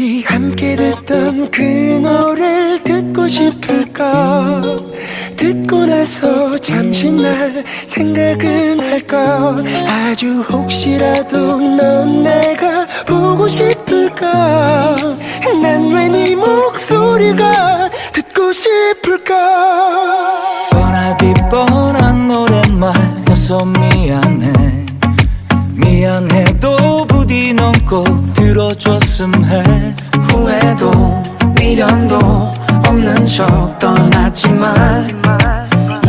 우리 함께 듣던 그 노래를 듣고 싶을까? 듣고 나서 잠시 날 생각은 할까? 아주 혹시라도 넌 내가 보고 싶을까? 난 왜 네 목소리가 듣고 싶을까? 뻔하디 뻔한 노랫말여서 미안해. 미안해도 부디 넌 꼭 들어줬음 해. 후회도 미련도 없는 척 떠났지만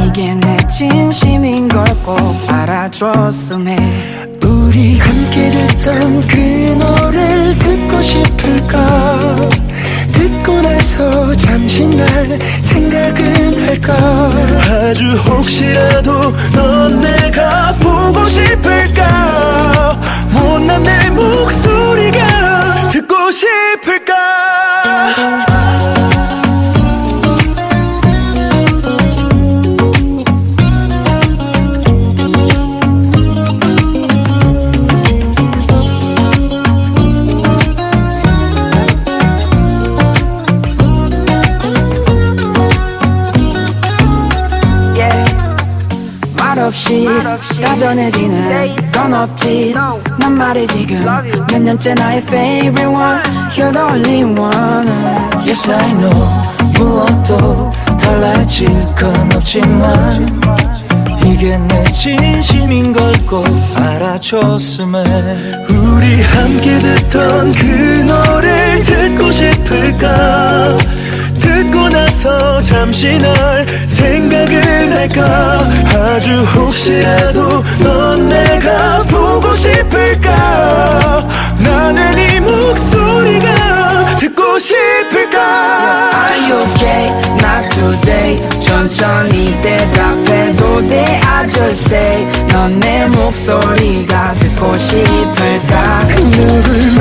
이게 내 진심인 걸 꼭 알아줬음 해. 우리 함께 듣던 그 노래를 듣고 싶을까? 듣고 나서 잠시 날 생각은 할까? 아주 혹시라도 싶을까 말없이 다 전해지는 건 없지. 난 말해 지금 몇 년째 나의 favorite one. You're the only one. Yes I know 무엇도 달라질 건 없지만 이게 내 진심인 걸 꼭 알아줬음 해 우리 함께 듣던 그 노래를 듣고 싶을까? 듣고 나서 잠시 널 아주 혹시라도 넌 내가 보고 싶을까? 나는 이 목소리가 듣고 싶을까? Are you okay? Not today. 천천히 대답해도 돼. I just stay. 넌 내 목소리가 듣고 싶을까? 누굴 만나봐도 다시는